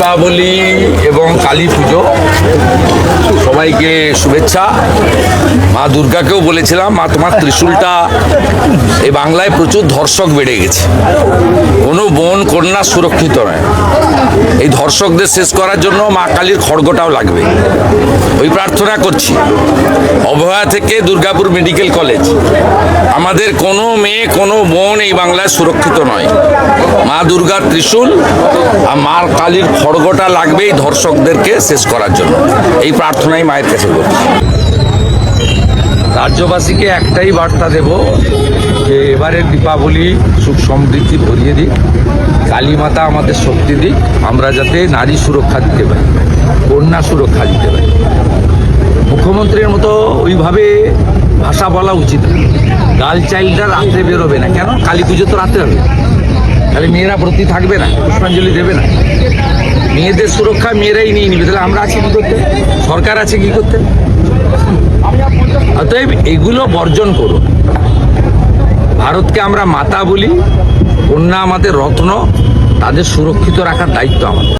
দীপাবলি এবং কালী পুজো। সবাইকে শুভেচ্ছা। মা দুর্গাকেও বলেছিলাম, মা, তোমার ত্রিশূলটা এই বাংলায় প্রচুর ধর্ষক বেড়ে গেছে। কোনো বোন, কন্যা সুরক্ষিত নয়। এই ধর্ষকদের শেষ করার জন্য মা কালীর খড়গটাও লাগবে। ওই প্রার্থনা করছি। অভয়া থেকে দুর্গাপুর মেডিকেল কলেজ। আমাদের কোনো মেয়ে, কোনো বোন এই বাংলায় সুরক্ষিত নয়। মা দুর্গার ত্রিশূল, আর মার কালীর খড়গটা লাগবে এই ধর্ষকদেরকে শেষ করার জন্য। এই প্রার্থনাই মায়ের কাছে করছি। রাজ্যবাসীকে একটাই বার্তা দেব যে এবারের দীপাবলি সুখ সমৃদ্ধি ভরিয়ে দিক, কালী মাতা আমাদের শক্তি দিক, আমরা যাতে নারী সুরক্ষা দিতে পারি, কন্যা সুরক্ষা দিতে পারি। মুখ্যমন্ত্রীর মতো ওইভাবে ভাষা বলা উচিত গার্ল চাইল্ডরা রাত্রে বেরোবে না। কেন? কালী পুজো তো রাত্রে হবে। তাহলে মেয়েরা প্রতি থাকবে না, পুষ্পাঞ্জলি দেবে না। মেয়েদের সুরক্ষা মেয়েরাই নিয়ে নিবে। তাহলে আমরা আছি কী করতে? সরকার আছে কি করতে? অতএব এগুলো বর্জন করুন। ভারতকে আমরা মাতা বলি, কন্যা আমাদের রত্ন, তাদের সুরক্ষিত রাখার দায়িত্ব আমাদের।